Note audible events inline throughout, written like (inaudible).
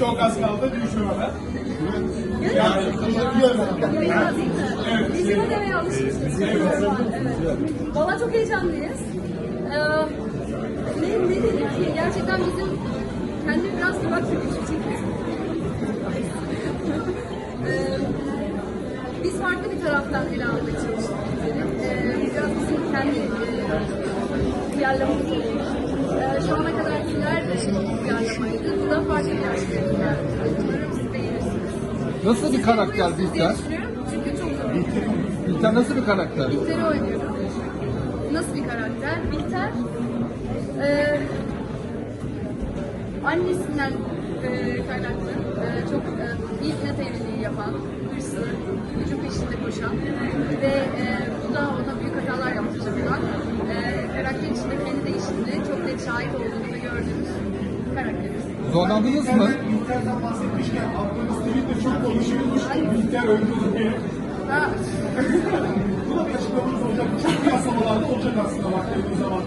Çok az kaldı. Yani? Biz yine alışmışız. Evet. Valla çok heyecanlıyız. Ee, ne, ne dedik ki? Gerçekten bizim kendimi biraz durak çekmişim. ee, biz farklı bir taraftan ele almaya çalıştık. Ee, biraz bizim kendi e, uyarlamamız olmuş. Ee, şu ana kadar güzel bir uyarlamaydı. Bu da farklı bir versiyonu. Umarım siz beğenirsiniz. Nasıl bir karakter Bihter? Çünkü çok zor. Bihter nasıl bir karakter? Bihter'i oynuyorum. Nasıl bir karakter? Bihter eee annesinden eee kaynaklı eee, çok iyi net evliliği yapan, hırslı, gücün peşinde koşan ve eee, bu da ona büyük hatalar yaptıracak olan eee karakter içinde kendi değişimini çok net şahit olduğunu da gördüğümüz. Zorlandınız mı? Bihter'den bahsetmişken aklınız çok konuşuyormuş. Bihter öldü diye. Ha, Buna bir açıklamanız olacak. Çok kıyaslamalarda olacak aslında baktığınız zaman.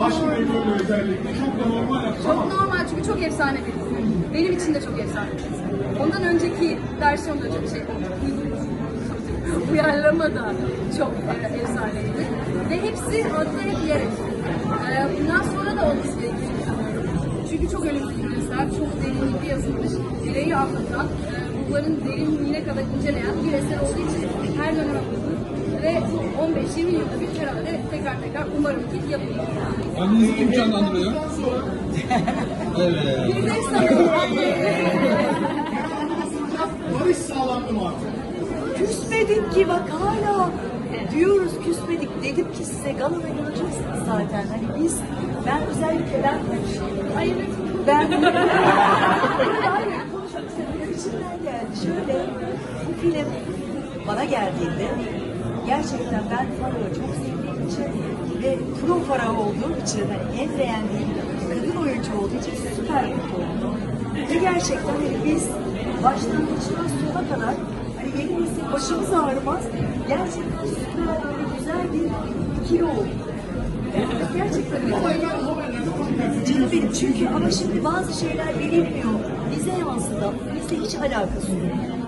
Başka bir bölümde özellikle. Çok da normal ama. Çok normal çünkü çok efsane bir dizi. Benim için de çok efsane bir dizi. Ondan önceki versiyon da çok şey uyarlama da çok e, efsaneydi. Ve hepsi adlı hep yer etti. E, bundan sonra da olması. Çünkü çok önemli hikayeler, çok derinlikli yazılmış, direği anlatan, e, ruhların derinliğine kadar inceleyen bir eser olduğu için her dönem okunur. Ve 15-20 yılda bir herhalde tekrar tekrar umarım ki yapılır. Annenizi kim canlandırıyor? evet. Bir de Barış sağlandı mı artık? Küsmedik ki bak hala diyoruz küsmedik dedim ki size galada göreceksiniz zaten. Hani biz ben özellikle ben. Hayır, Ben (laughs) Hayır konuşmak. İçimden geldi. Şöyle bu film bana geldiğinde gerçekten ben Farah'ı çok sevdiğim için ve pro Farah olduğum için hani en beğendiğim kadın oyuncu olduğu için süper mutlu oldum. Ve gerçekten hani biz başlangıçtan sona kadar yeni nesil başımız ağrımaz. Gerçekten süper böyle güzel bir ikili oldu. Gerçekten. Canım benim çünkü ama şimdi bazı şeyler bilinmiyor. Bize yansıdı. Bizle hiç alakası yok.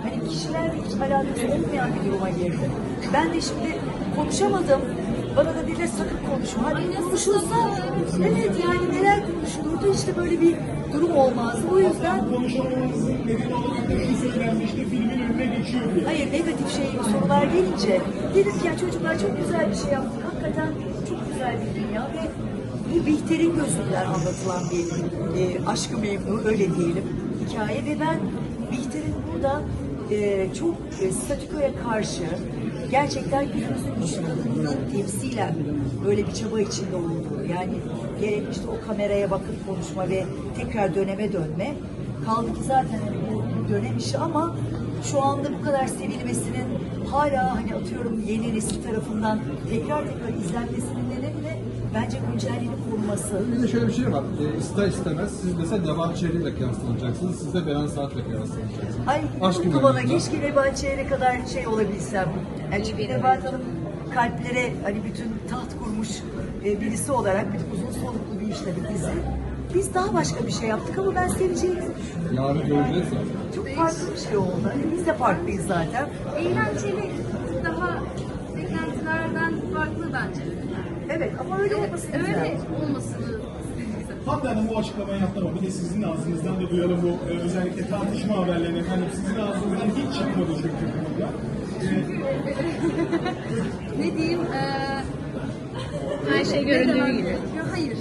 Hani kişilerle hiç alakası olmayan bir duruma girdi. Ben de şimdi konuşamadım. Bana da dile sakın konuşma. Hani konuşulsa evet yani neler konuşulurdu işte böyle bir durum olmazdı. O yüzden Konuşamamanızın nedeni olarak da şu söylenmişti. Filmin önüne geçiyor diye. Hayır negatif şey sorular gelince dedim ki ya çocuklar çok güzel bir şey yaptık. Hakikaten çok güzel bir dünya ve bu Bihter'in gözünden anlatılan bir e, aşkı memnu öyle diyelim hikaye ve ben Bihter'in burada e, çok e, statükoya karşı gerçekten günümüzün güçlü kadınının temsilen böyle bir çaba içinde olduğu yani gerek işte o kameraya bakıp konuşma ve tekrar döneme dönme kaldı ki zaten hani bu dönem işi ama şu anda bu kadar sevilmesinin hala hani atıyorum yeni nesil tarafından tekrar tekrar izlenmesinin nedeni de bence güncelliğini koruması. Bir de şöyle bir şey var. E, ister istemez siz mesela Nebahat Çehre'yle kıyaslanacaksınız. Siz de Beren Saat'le kıyaslanacaksınız. Ay Aşk mutlu bana keşke Nebahat Çehre kadar şey olabilsem. Yani çünkü Nebahat Hanım kalplere hani bütün taht kurmuş e, birisi olarak bir uzun soluklu bir işle bir dizi. Biz daha başka bir şey yaptık ama ben seveceğinizi düşünüyorum. Yarın göreceğiz ya. Çok farklı bir şey oldu. Hani biz de farklıyız zaten. eğlenceli, daha beklentilerden farklı bence. Evet ama öyle olması güzel. Öyle olmasını Hanım bu açıklamayı yaptı ama bir de sizin ağzınızdan da duyalım bu e, özellikle tartışma haberlerini efendim sizin ağzınızdan hiç çıkmadı çünkü bu konuda. E, (laughs) ne diyeyim eee Her şey göründüğü gibi. Ya hayır.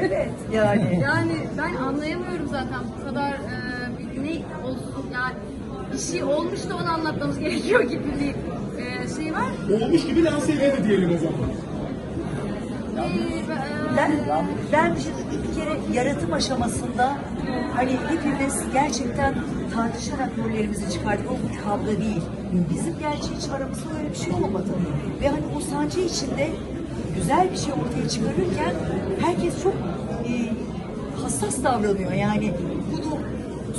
Evet yani. (laughs) Yani ben anlayamıyorum zaten bu kadar eee bir ne olsun yani bir şey olmuş da onu anlatmamız gerekiyor gibi bir eee, şey var. olmuş gibi lanse edildi diyelim o zaman. Ben, ben, ben bir, şey- bir kere yaratım aşamasında hani hepimiz gerçekten tartışarak rollerimizi çıkardık. O bir kavga değil. Bizim gerçi hiç aramızda öyle bir şey olmadı. Ve hani o sancı içinde güzel bir şey ortaya çıkarırken herkes çok e, hassas davranıyor. Yani bunu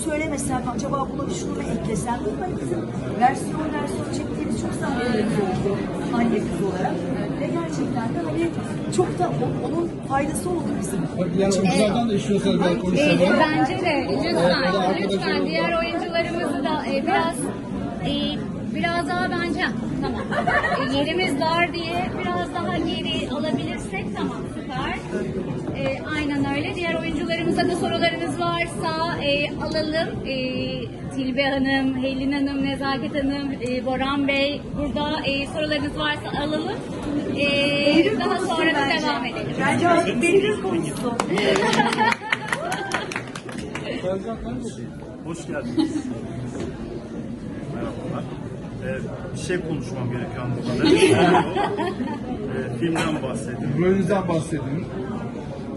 söylemesem acaba buna şunu mu eklesem? Hani bizim versiyon versiyon çektiğimiz çok sahnelerimiz oldu anne kız olarak. Gerçekten de hani çok da o- onun faydası oldu bizim. Yani oyunculardan da işiyorsanız biraz Ee, konuşalım. bence de lütfen, lütfen diğer oyuncularımızı da e, biraz e, biraz daha bence tamam. E, yerimiz dar diye biraz daha geri alabilirsek tamam süper. E, aynen öyle. Diğer oyuncularımıza da sorularınız varsa e, alalım. E, Tilbe Hanım, Helin Hanım, Nezaket Hanım, e, Boran Bey burada e, sorularınız varsa alalım. E, daha sonra da devam edelim. Bence artık Behlül konusu. (laughs) Hoş geldiniz. Merhabalar. Ee, bir şey konuşmam gerekiyor anladığım ee, (laughs) Filmden bahsedeyim. Rolünüzden bahsedin.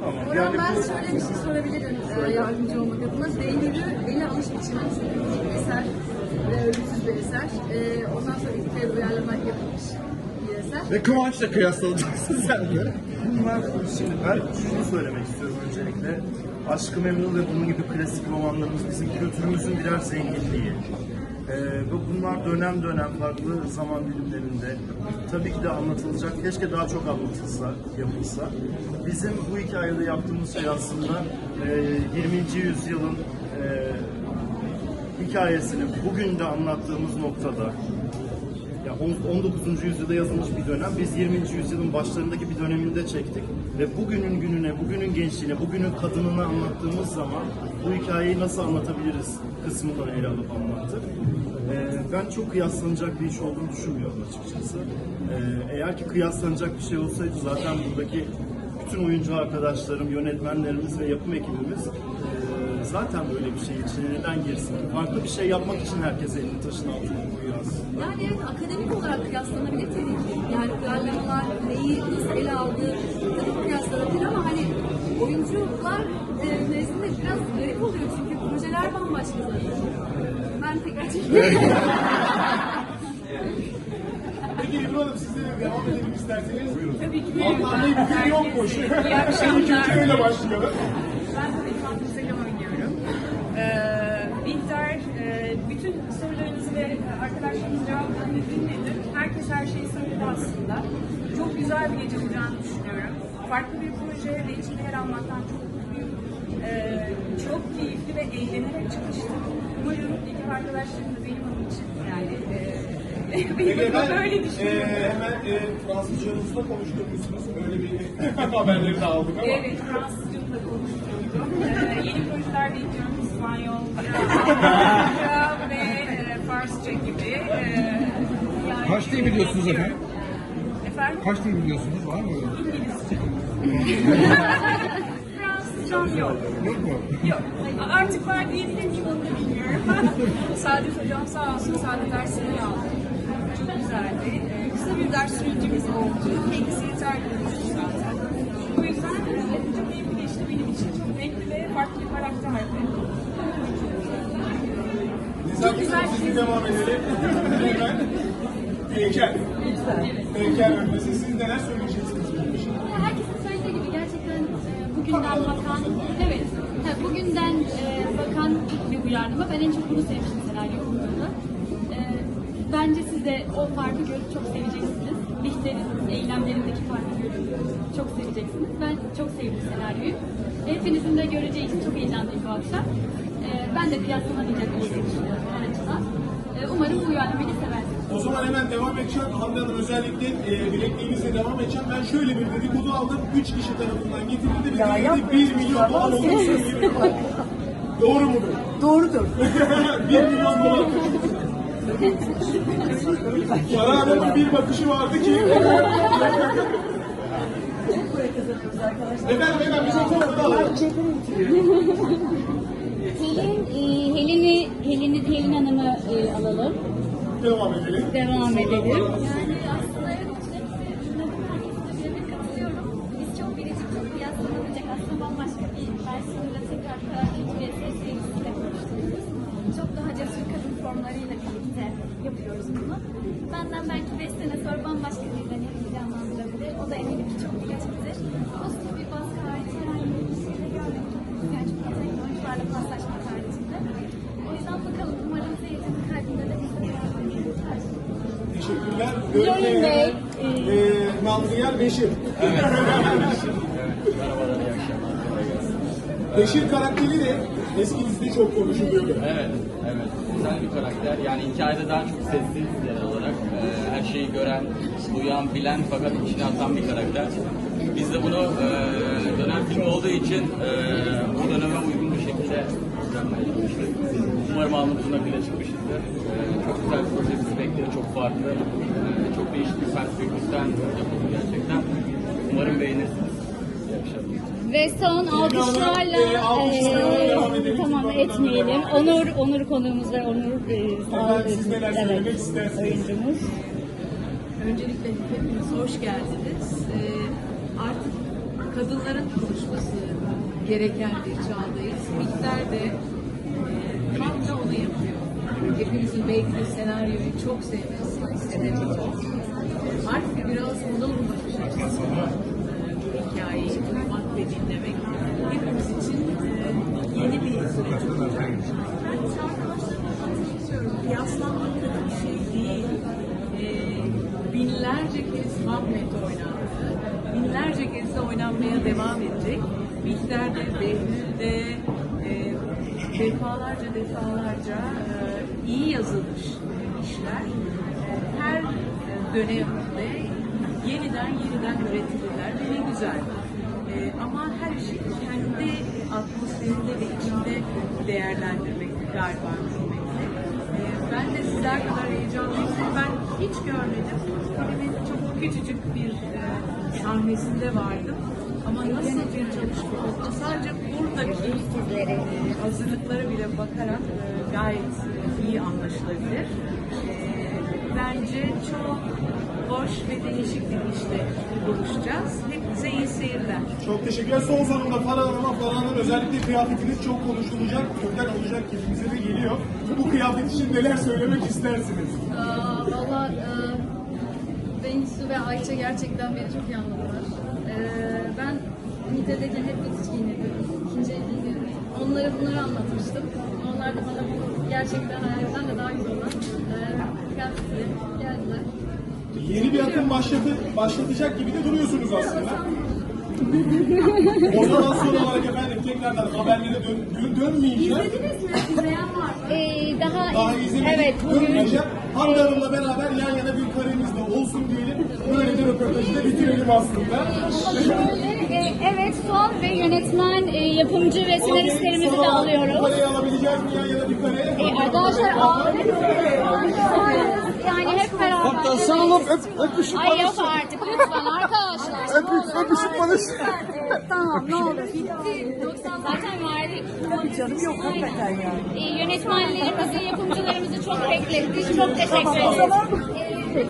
Orhan ben şöyle bir şey sorabilirim e, yardımcı olmak adına. Beynini ele alış biçimi çünkü bir eser, e, ölümsüz bir eser. E, ondan sonra kez uyarlamak yapılmış bir eser. Ve Kıvanç'la kıyaslanacaksın sen de. bunlar şimdi ben şunu söylemek istiyorum öncelikle. Aşkı Memnu ve bunun gibi klasik romanlarımız bizim kültürümüzün birer zenginliği. Ee, bunlar dönem dönem farklı zaman dilimlerinde tabii ki de anlatılacak. Keşke daha çok anlatılsa, yapılsa. Bizim bu hikayede yaptığımız şey aslında e, 20. yüzyılın e, hikayesini bugün de anlattığımız noktada ya on- 19. yüzyılda yazılmış bir dönem. Biz 20. yüzyılın başlarındaki bir döneminde çektik. Ve bugünün gününe, bugünün gençliğine, bugünün kadınına anlattığımız zaman bu hikayeyi nasıl anlatabiliriz kısmından ele alıp anlattık. Ee, ben çok kıyaslanacak bir iş olduğunu düşünmüyorum açıkçası. Ee, eğer ki kıyaslanacak bir şey olsaydı zaten buradaki bütün oyuncu arkadaşlarım, yönetmenlerimiz ve yapım ekibimiz ee, zaten böyle bir şey için neden girsin? Farklı bir şey yapmak için herkes elini taşın altına koyuyor aslında. Yani evet akademik olarak kıyaslanabilir tabii. Yani uyarlamalar neyi nasıl ele aldığı kıyaslanabilir ama hani oyuncular e, nezdinde biraz garip oluyor çünkü projeler bambaşka zaten. Ben tekrar çekiyorum. (laughs) Peki İbrahim Hanım siz de devam edelim isterseniz. Buyurun. Tabii ki. Allah'ın bir fikri yokmuş. Şimdi Türkçe öyle başlayalım. Ben de Fatma Selam oynuyorum. Ee, Bihter, e, bütün sorularınızı ve arkadaşlarımızın cevaplarını dinledim. Herkes her şeyi söyledi aslında. Çok güzel bir gece olacağını düşünüyorum. Farklı bir proje ve içinde yer almaktan çok mutluyum. Ee, çok keyifli ve eğlenerek çalıştım. Umarım ekip arkadaşlarım da benim onun için yani e, (laughs) benim Peki ben böyle e, düşünüyorum. hemen e, Fransızcanızla konuşturmuşsunuz. Öyle bir (laughs) haberleri de aldık ama. Evet, Fransızcamla konuşuyorum. Ee, yeni projeler bekliyorum. İspanyolca (laughs) ve e, Farsça gibi. Ee, yani Kaç dil biliyorsunuz efendim? Efendim? Kaç dil biliyorsunuz? Var mı? İngilizce. Fransızcam yok. Yok mu? Yok. Artık var diyebilir miyim onu da bilmiyorum. Saadet Hocam sağ olsun Saadet dersini aldı. Çok güzeldi. Ee, kısa bir ders sürecimiz oldu. Kendisi yeterli olmuş zaten. O yüzden çok keyifli geçti benim için. Çok renkli ve farklı bir karakterdi. Nezaket Hanım siz devam edelim. Hemen. Heykel. Heykel örmesi. Siz neler söyleyeceksiniz? Herkesin söylediği gibi gerçekten e, bugünden bakan, evet, bugünden e, bakan bir uyarlama. Ben en çok bunu sevmiştim senaryo okumada. E, bence siz de o farkı görüp çok seveceksiniz. Bihter'in eylemlerindeki farkı görüp çok seveceksiniz. Ben çok sevdim senaryoyu. Hepinizin de göreceği için çok heyecanlıyım bu akşam. Ben de açıdan. E, umarım bu uyarlamayı seversiniz. O zaman hemen devam edeceğim. Hande Hanım özellikle e, bilekliğinizle devam edeceğim. Ben şöyle bir dedikodu aldım. Üç kişi tarafından getirildi. Biz Ya de yapma. 1 milyon dolar olduğunu. Doğru mudur? Doğrudur. (laughs) 1 milyon dolar. Sara Hanım'ın bir bakışı vardı ki. Efendim hemen bize konuda alalım. Helin, e, Helin'i, Helin'i, Helin Hanım'ı e, alalım. Devam edelim. Devam edelim. Yani aslında evet. Biz çok biricik, çok kıyaslanabilecek aslında bambaşka bir versiyonuyla tekrar ve ses serisiyle konuşturuyoruz. Çok daha cesur kadın formlarıyla birlikte yapıyoruz bunu. Benden belki 5 sene sonra bambaşka bir deneyim canlandırabilir. O da eminim ki çok biriciktir. Pozitif bir baskı hariç herhangi bir şey de görmedim. Yani çok yetenekli oyuncularla paslaşmak haricinde. O yüzden bakalım umarım seyircinin Teşekkürler. Johnny Bey, Ee, kaldığı yer Beşir. Beşir karakteri de eski dizide çok konuşuluyordu. Evet, evet. Güzel bir karakter. Yani hikayede daha çok sessiz genel olarak. Ee, her şeyi gören, duyan, bilen fakat içine atan bir karakter. Biz de bunu e, dönem filmi olduğu için e, bu döneme uygun bir şekilde yapmaya çalıştık. Umarım alnımızın akıyla çıkmışızdır. E, çok güzel bir proje bizi bekliyor, çok farklı. E, çok değişik bir perspektiften yapıldı gerçekten. Umarım beğenirsiniz. İyi akşamlar. Ve son alkışlarla Ee, edelim. tamam etmeyelim. Onur Onur konuğumuz ve Onur eee, sağ Efendim siz neler söylemek istersiniz? oyuncumuz. Öncelikle hepiniz hoş geldiniz. Ee, artık kadınların konuşması gereken bir çağdayız. Miktar de e, tam da onu yapıyor. Hepimizin belki de senaryoyu çok sevmesi sebebi o. Artık biraz ona bakacağız? Ee, hikayeyi duymak ve dinlemek hepimiz için e, yeni bir süreç. Ben arkadaşlarımla anlatıyorum. Kıyaslanmak kötü bir şey değil. Ee, binlerce kez Hamlet oynandı. Binlerce kez de oynanmaya devam edecek. Bihter de, Behlül de e, defalarca defalarca e, iyi yazılmış işler. E, her dönemde yeniden yeniden üretilirler ve ne güzel. E, ama her şeyi kendi atmosferinde ve içinde değerlendirmek galiba. E, ben de sizler kadar heyecanlıyım. Ben hiç görmedim. Filmin çok küçücük bir sahnesinde vardım. Ama nasıl bir çalışma oldu? Sadece buradaki hazırlıklara bile bakarak e, gayet iyi anlaşılabilir. E, bence çok hoş ve değişik bir işle buluşacağız. Hepinize iyi seyirler. Çok teşekkürler. Son sorumda Farah Hanım'a, Farah Hanım özellikle kıyafetiniz çok konuşulacak, türden olacak kedimize de geliyor. Bu kıyafet için neler söylemek istersiniz? Aa, Valla e, Bengisu ve Ayça gerçekten beni çok iyi anladılar. E, Nite'deyken hep bitiş giyinirdim. İkinci el. Onlara bunları anlatmıştım. Onlar da bana bu gerçekten hayalimden de daha güzel olan e, kıyafetleri geldiler. Yeni bir akım başladı, başlatacak gibi de duruyorsunuz aslında. (laughs) o zaman son olarak efendim tekrardan haberlere dön, dön, dönmeyeceğim. İzlediniz mi? İzleyen var. Eee, daha, Daha izlemedik, evet bugün dönmeyeceğim. Hande Hanım'la beraber yan yana bir karemiz de olsun diyelim. Böyle bir röportajı da bitirelim aslında. Şöyle, evet son ve yönetmen, e, yapımcı ve senaristlerimizi de alıyoruz. kareyi alabileceğiz mi yan yana bir kare? E, arkadaşlar ağırlık yani hep beraber. Hatta sarılıp öp, öpüşüp Ay yok artık lütfen arkadaşlar. öpüş, öpüşüp barış. tamam ne olur bitti. Zaten verdik. Tabii canım yok hakikaten yani. E, yönetmenlerimizi, yapımcılarımızı çok beklettik. Çok teşekkür ederiz. E,